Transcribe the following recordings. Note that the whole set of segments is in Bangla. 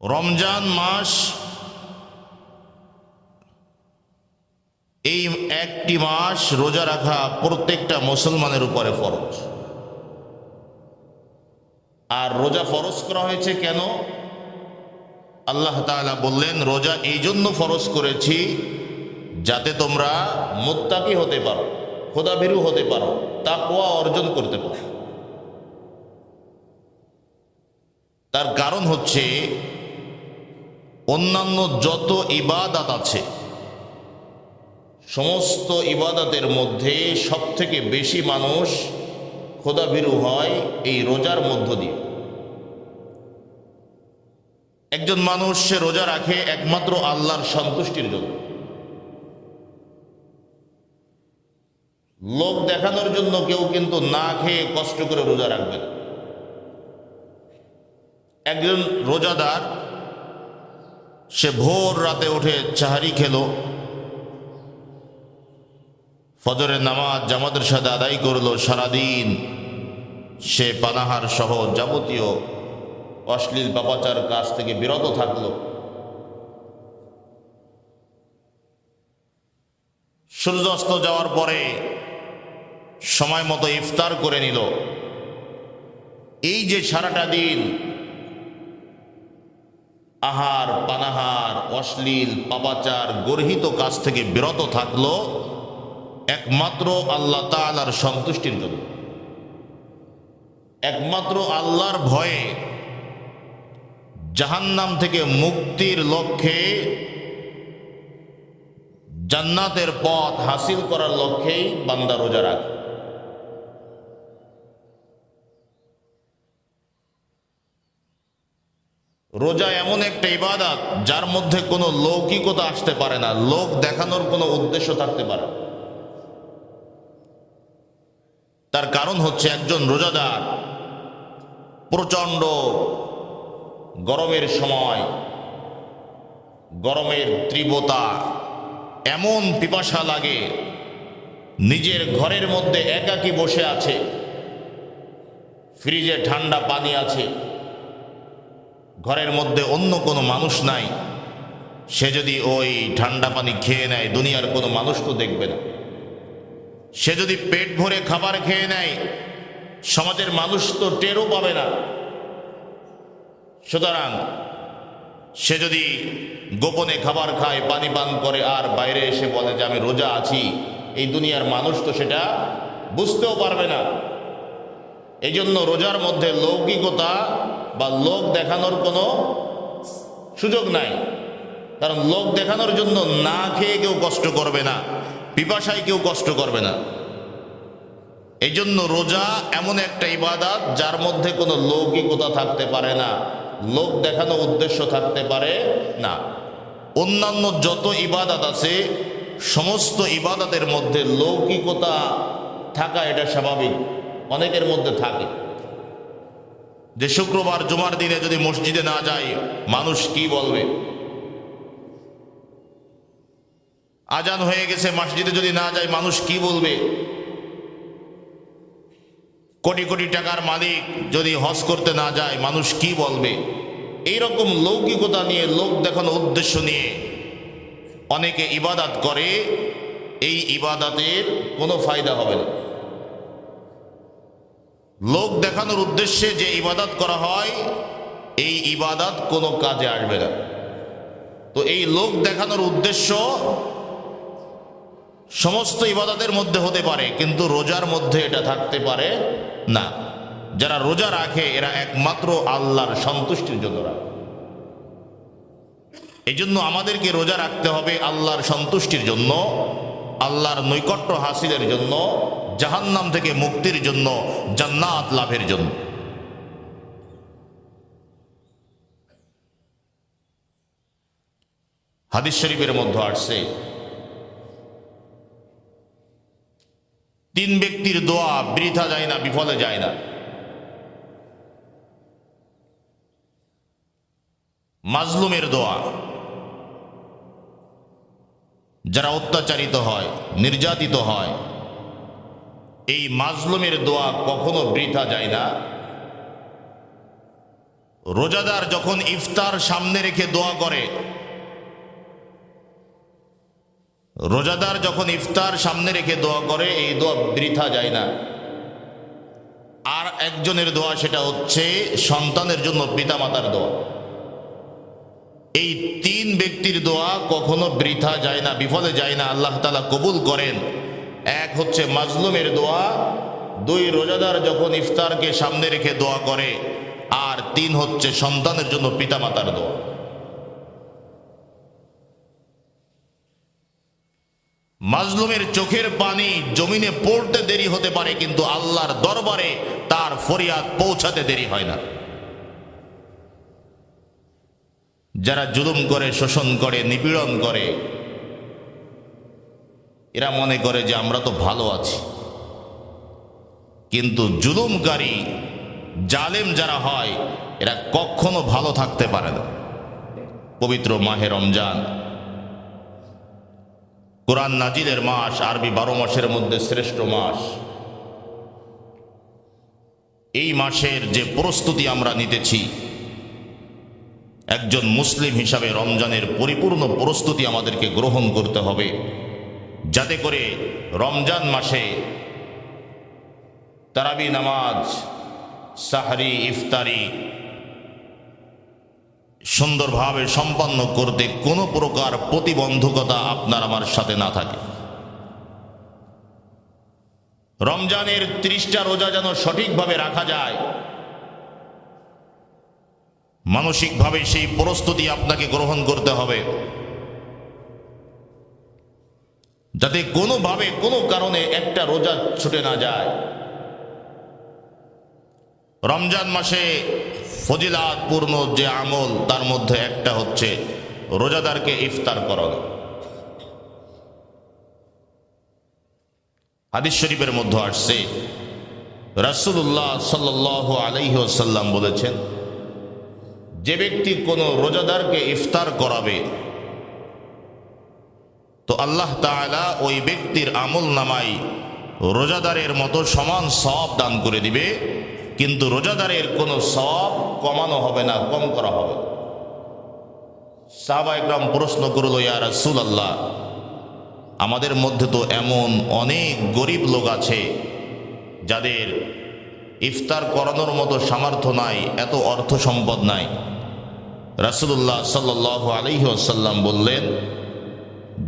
রমজান মাস এই একটি মাস রোজা রাখা প্রত্যেকটা মুসলমানের উপরে ফরজ। আর রোজা ফরজ করা হয়েছে কেন? আল্লাহ তাআলা বললেন, রোজা এই জন্য ফরজ করেছি যাতে তোমরা মোত্তাকি হতে পারো, খোদাভীরু হতে পারো, তাকওয়া অর্জন করতে পারো। তার কারণ হচ্ছে অন্যান্য যত ইবাদাত আছে, সমস্ত ইবাদাতের মধ্যে সবথেকে বেশি মানুষ খোদাভীরু হয় এই রোজার মধ্য দিয়ে। একজন মানুষ সে রোজা রাখে একমাত্র আল্লাহর সন্তুষ্টির জন্য। লোক দেখানোর জন্য কেউ কিন্তু না খেয়ে কষ্ট করে রোজা রাখবে না। একজন রোজাদার সে ভোর রাতে উঠে চাহারি খেলো। ফজরের নামাজ জামাতের সাথে আদায় করল। সারাদিন সে পানাহার সহ যাবতীয় অশ্লীল পাপাচার কাজ থেকে বিরত থাকল। সূর্যাস্ত যাওয়ার পরে সময় মতো ইফতার করে নিল। এই যে সারাটা দিন আহার, পানাহার, অশ্লীল, পাপাচার, গর্হিত কাজ থেকে বিরত থাকল একমাত্র আল্লাহ তালার সন্তুষ্টির জন্য। একমাত্র আল্লাহর ভয়ে জাহান্নাম থেকে মুক্তির লক্ষ্যে জান্নাতের পথ হাসিল করার লক্ষ্যেই বান্দা রোজা রাখে। রোজা এমন একটা ইবাদত যার মধ্যে কোনো লৌকিকতা আসতে পারে না, লোক দেখানোর কোনো উদ্দেশ্য থাকতে পারে তার কারণ হচ্ছে একজন রোজাদার প্রচণ্ড গরমের সময়, গরমের তীব্রতা, এমন পিপাসা লাগে, নিজের ঘরের মধ্যে একাকী বসে আছে, ফ্রিজে ঠান্ডা পানি আছে ঘরের মধ্যে অন্য কোনো মানুষ নাই। সে যদি ওই ঠান্ডা পানি খেয়ে নেয়, দুনিয়ার কোনো মানুষ তো দেখবে না। সে যদি পেট ভরে খাবার খেয়ে নেয়, সমাজের মানুষ তো টেরও পাবে না। সুতরাং সে যদি গোপনে খাবার খায়, পানি পান করে, আর বাইরে এসে বলে যে, আমি রোজা আছি এই দুনিয়ার মানুষ তো সেটা বুঝতেও পারবে না। এই জন্য রোজার মধ্যে লৌকিকতা বা লোক দেখানোর কোনো সুযোগ নাই। কারণ লোক দেখানোর জন্য না খেয়ে কেউ কষ্ট করবে না, পিপাসায় কেউ কষ্ট করবে না। এই জন্য রোজা এমন একটা ইবাদাত যার মধ্যে কোনো লৌকিকতা থাকতে পারে না, লোক দেখানো উদ্দেশ্য থাকতে পারে না। অন্যান্য যত ইবাদাত আছে, সমস্ত ইবাদাতের মধ্যে লৌকিকতা থাকা এটা স্বাভাবিক, অনেকের মধ্যে থাকে। যে শুক্রবার জুমার দিনে যদি মসজিদে না যায়, মানুষ কি বলবে? আজান হয়ে গেছে, মসজিদে যদি না যায়, মানুষ কি বলবে? কোটি কোটি টাকার মালিক যদি হজ করতে না যায়, মানুষ কি বলবে? এই রকম লৌকিকতা নিয়ে, লোক দেখানো উদ্দেশ্য নিয়ে অনেকে ইবাদাত করে, এই ইবাদাতের কোনো ফায়দা হবে না। লোক দেখানোর উদ্দেশ্যে যে ইবাদত করা হয়, এই ইবাদত কোনো কাজে আসবে না। তো এই লোক দেখানোর উদ্দেশ্য সমস্ত ইবাদতের মধ্যে হতে পারে, কিন্তু রোজার মধ্যে এটা থাকতে পারে না। যারা রোজা রাখে, এরা একমাত্র আল্লাহর সন্তুষ্টির জন্য রাখে। এই জন্য আমাদেরকে রোজা রাখতে হবে আল্লাহর সন্তুষ্টির জন্য, আল্লাহর নৈকট্য হাসিলের জন্য জাহান্নাম থেকে মুক্তির জন্য, জান্নাত লাভের জন্য। হাদিস শরীফের মধ্যে আসছে, তিন ব্যক্তির দোয়া বৃথা যায় না, বিফলে যায় না। মাজলুমের দোয়া, যারা অত্যাচারিত হয়, নির্যাতিত হয় এই মাজলুমের দোয়া কখনো বৃথা যায় না। রোজাদার যখন ইফতার সামনে রেখে দোয়া করে, রোজাদার যখন ইফতার সামনে রেখে দোয়া করে, এই দোয়া বৃথা যায় না। আর একজনের দোয়া সেটা হচ্ছে সন্তানের জন্য পিতামাতার দোয়া। এই তিন ব্যক্তির দোয়া কখনো বৃথা যায় না, বিফলে যায় না, আল্লাহ তালা কবুল করেন। হচ্ছে মাজলুমের দোয়া, দুই রোজাদার যখন ইফতারকে সামনে রেখে দোয়া করে, আর তিন হচ্ছে সন্তানের জন্য পিতামাতার দোয়া। মাজলুমের চোখের পানি জমিনে পড়তে দেরি হতে পারে, কিন্তু আল্লাহর দরবারে তার ফরিয়াদ পৌঁছাতে দেরি হয় না। যারা জুলুম করে, শোষণ করে, নিপীড়ন করে এরা মনে করে যে আমরা তো ভালো আছি। কিন্তু জুলুমকারী, জালেম যারা হয়, এরা কখনো ভালো থাকতে পারে না। পবিত্র মাহে রমজান। কোরআন নাজিলের মাস, আরবি বারো মাসের মধ্যে শ্রেষ্ঠ মাস। এই মাসের যে প্রস্তুতি আমরা নিতেছি, একজন মুসলিম হিসাবে রমজানের পরিপূর্ণ প্রস্তুতি আমাদেরকে গ্রহণ করতে হবে। যাতে করে রমজান মাসে তারাবি নামাজ, সাহারি, ইফতারি সুন্দরভাবে সম্পন্ন করতে কোনো প্রকার প্রতিবন্ধকতা আপনার আমার সাথে না থাকে। রমজানের ত্রিশটা রোজা যেন সঠিকভাবে রাখা যায়, মানসিকভাবে সেই প্রস্তুতি আপনাকে গ্রহণ করতে হবে। যাতে কোনোভাবে, কোনো কারণে একটা রোজা ছুটে না যায়। রমজান মাসে ফজিলাতপূর্ণ যে আমল, তার মধ্যে একটা হচ্ছে রোজাদারকে ইফতার করানো হাদিস শরীফের মধ্যে আসছে রাসুল্লাহ সাল্লাহ আলাইসাল্লাম বলেছেন, যে ব্যক্তি কোনো রোজাদারকে ইফতার করাবে তো আল্লাহ তাআলা ওই ব্যক্তির আমল নামাই রোজাদারের মতো সমান সব দান করে দিবে, কিন্তু রোজাদারের কোনো সব কমানো হবে না, কম করা হবে। সাহবা একরাম প্রশ্ন করল, ইয়া রাসুল আল্লাহ আমাদের মধ্যে তো এমন অনেক গরিব লোক আছে যাদের ইফতার করানোর মতো সামর্থ্য নাই, এত অর্থ সম্পদ নাই। রাসুল্লাহ সাল্লাহ আলহি আসাল্লাম বললেন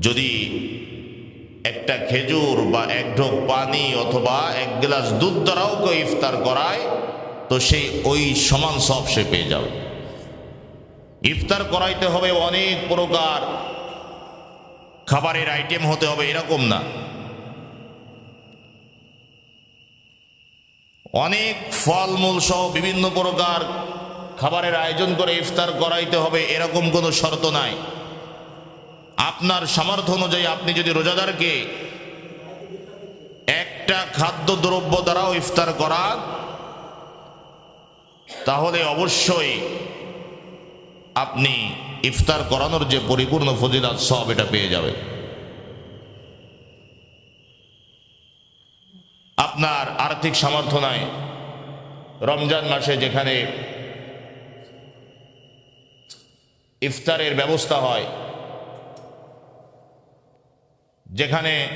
যদি একটা খেজুর বা এক ঢোক পানি অথবা এক গ্লাস দুধ দ্বারাও কেউ ইফতার করায়, তো সেই ওই সমান সব সে পেয়ে যাবে। ইফতার করাইতে হবে অনেক প্রকার। খাবারের আইটেম হতে হবে এরকম না। অনেক ফলমূল সহ বিভিন্ন প্রকার খাবারের আয়োজন করে ইফতার করাইতে হবে, এরকম কোনো শর্ত নাই। আপনার সামর্থ্য অনুযায়ী আপনি যদি রোজাদারকে একটা খাদ্য দ্রব্য দ্বারাও ইফতার করান, তাহলে অবশ্যই আপনি ইফতার করানোর যে পরিপূর্ণ ফজিলাত, সব এটা পেয়ে যাবে আপনার আর্থিক সামর্থ্য নাই। রমজান মাসে যেখানে ইফতারের ব্যবস্থা হয় যেখানে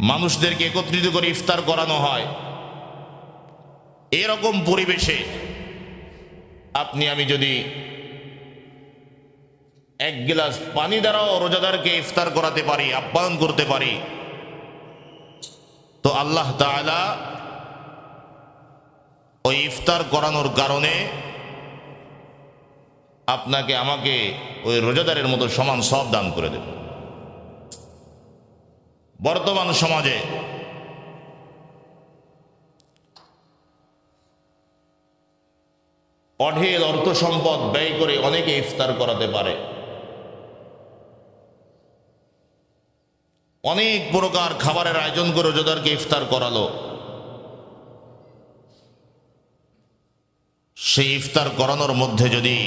মানুষদেরকে একত্রিত করে ইফতার করানো হয়। এরকম পরিবেশে আপনি, আমি যদি এক গিলাস পানি দ্বারাও রোজাদারকে ইফতার করাতে পারি, আপ্যায়ন করতে পারি, তো আল্লাহ তাআলা ওই ইফতার করানোর কারণে আপনাকে, আমাকে ওই রোজাদারের মতো সমান সব দান করে দেবে। বর্তমান সমাজে। অঢেল অর্থ সম্পদ ব্যয় করে অনেকে ইফতার করাতে পারে। অনেক প্রকার খাবারের আয়োজন করে রোজাদারকে ইফতার করালো। সেই ইফতার করানোর মধ্যে যদি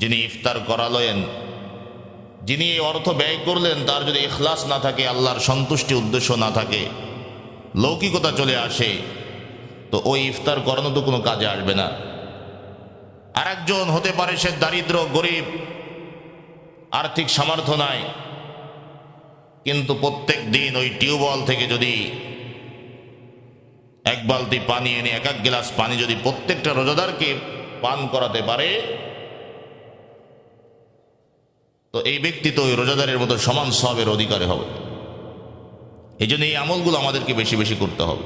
যিনি ইফতার করালেন যিনি এই অর্থ ব্যয় করলেন, তার যদি এখলাস না থাকে, আল্লাহর সন্তুষ্টি উদ্দেশ্য না থাকে, লৌকিকতা চলে আসে, তো ওই ইফতার করানো তো কোনো কাজে আসবে না। আর একজন হতে পারে সে দারিদ্র, গরিব, আর্থিক সামর্থ্য নাই, কিন্তু প্রত্যেক দিন ওই টিউবওয়েল থেকে যদি এক বালতি পানি এনে, এক এক গ্লাস পানি যদি প্রত্যেকটা রোজাদারকে পান করাতে পারে তো এই ব্যক্তি তো ওই রোজাদারের মতো সমান সবের অধিকারে হবে। এই জন্য এই আমলগুলো আমাদেরকে বেশি বেশি করতে হবে।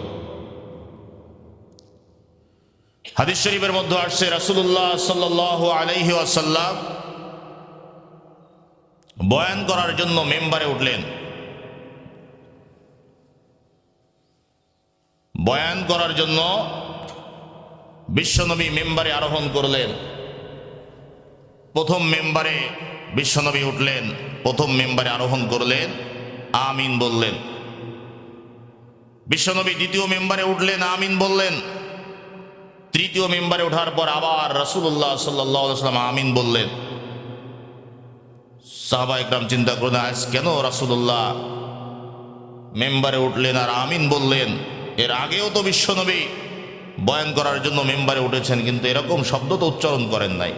হাদিস শরীফের মধ্যে আসছে রাসুল্লাহ সাল্লাহ আলাইহি আসাল্লাম বয়ান করার জন্য মেম্বারে উঠলেন। বয়ান করার জন্য বিশ্বনবী মেম্বারে আরোহণ করলেন। প্রথম মেম্বারে বিশ্বনবী উঠলেন, প্রথম মেম্বারে আরোহণ করলেন, আমিন বললেন। বিশ্বনবী দ্বিতীয় মেম্বারে উঠলেন, আমিন বললেন। তৃতীয় মেম্বারে ওঠার পর আবার রসুল্লাহ সাল্লাম আমিন বললেন। সাহবা একরাম চিন্তা করলেন, আজ কেন রাসুল্লাহ মেম্বারে উঠলেন আর আমিন বললেন? এর আগেও তো বিশ্বনবী বয়ান করার জন্য মেম্বারে উঠেছেন, কিন্তু এরকম শব্দ তো উচ্চারণ করেন নাই।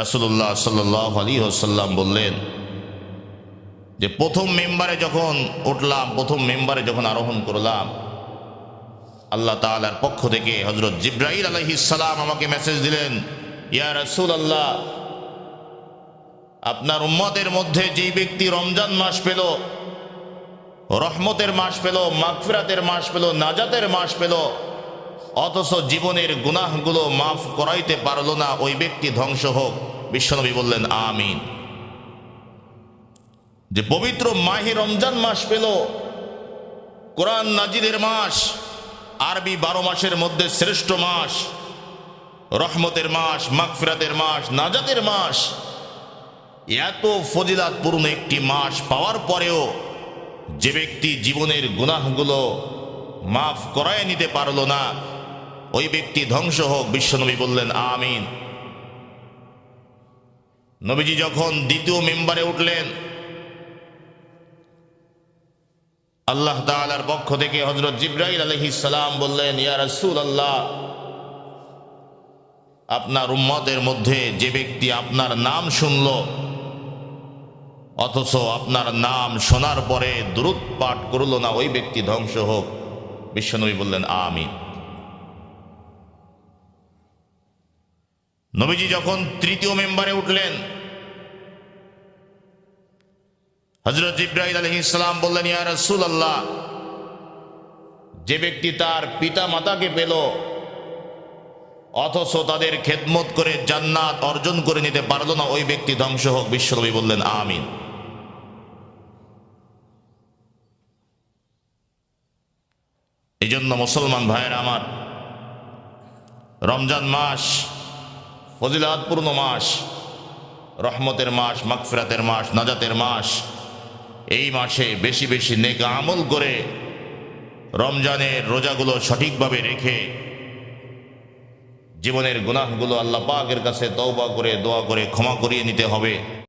রাসুল্লাহ সাল্লাহ আলী সাল্লাম বললেন যে প্রথম মেম্বারে যখন উঠলাম, প্রথম মেম্বারে যখন আরোহণ করলাম, আল্লাহ তালার পক্ষ থেকে হজরত জিব্রাহিল আলহিসাল্লাম আমাকে মেসেজ দিলেন, ইয়া রসুল আল্লাহ আপনার উম্মতের মধ্যে যেই ব্যক্তি রমজান মাস পেল, রহমতের মাস পেল, মাগফিরাতের মাস পেল, নাজাতের মাস পেল অথচ জীবনের গুনাহগুলো মাফ করাইতে পারল না, ওই ব্যক্তি ধ্বংস হোক। বিশ্বনবী বললেন, আমিন। যে পবিত্র মাহি রমজান মাস পেল, কোরআন নাজিদের মাস, আরবি বারো মাসের মধ্যে শ্রেষ্ঠ মাস, রহমতের মাস, মাগফিরাতের মাস, নাজাতের মাস, এত ফজিলাতপূর্ণ একটি মাস পাওয়ার পরেও যে ব্যক্তি জীবনের গুনাহগুলো মাফ করায় নিতে পারল না ওই ব্যক্তি ধ্বংস হোক, বিশ্বনবী বললেন, আমিন। নবীজি যখন দ্বিতীয় মেম্বারে উঠলেন, আল্লাহ তালার পক্ষ থেকে হজরত জিব্রাহিল আলহিসাম বললেন, ইয়া রসুল আল্লাহ আপনার উম্মতের মধ্যে যে ব্যক্তি আপনার নাম শুনল, অথচ আপনার নাম শোনার পরে দ্রুত পাঠ করল না, ওই ব্যক্তি ধ্বংস হোক, বিশ্বনবী বললেন, আমিন। নবীজি যখন তৃতীয় মেম্বারে উঠলেন হজরত ইব্রাহিম আলহ ইসলাম বললেন, ইয়া রসুল আল্লাহ যে ব্যক্তি তার পিতা মাতাকে পেল, অথচ তাদের খেদমত করে জান্নাত অর্জন করে নিতে পারল না, ওই ব্যক্তি ধ্বংস হোক বিশ্বনবী বললেন, আমিন। এই জন্য মুসলমান ভাইয়ের আমার, রমজান মাস ফজিলাতপূর্ণ মাস, রহমতের মাস, মাগফিরাতের মাস, নাজাতের মাস। এই মাসে বেশি বেশি নেক আমল করে রমজানের রোজাগুলো সঠিকভাবে রেখে জীবনের গুনাহগুলো আল্লাহ পাকের কাছে তওবা করে, দোয়া করে, ক্ষমা করিয়ে নিতে হবে।